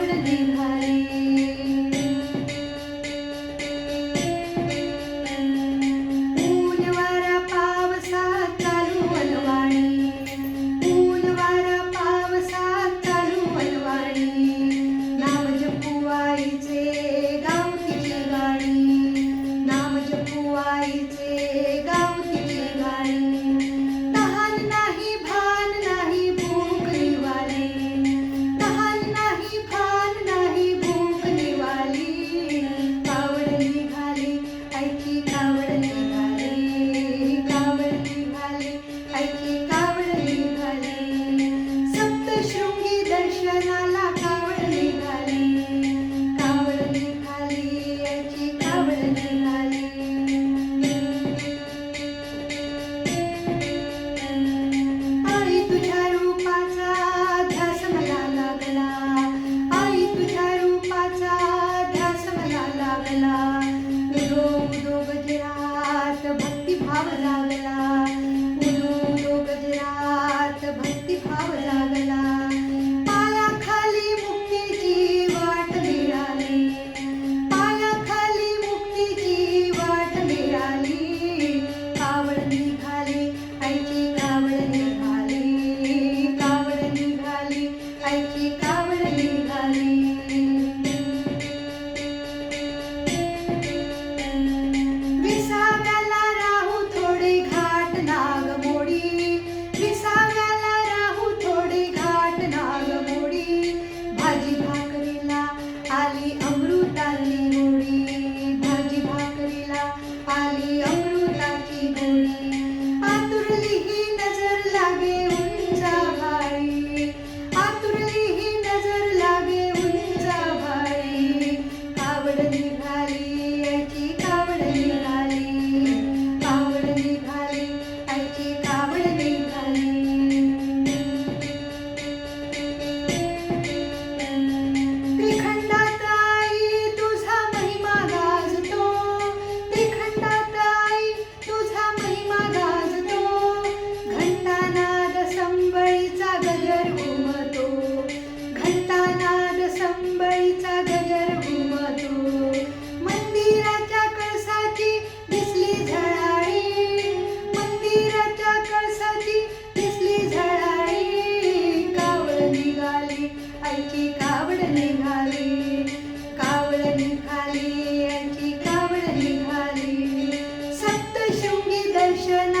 i with a name. ดาเวลา निघाली कावळ निघाली याची कावळ निघाली. सप्तशृंगी दर्शन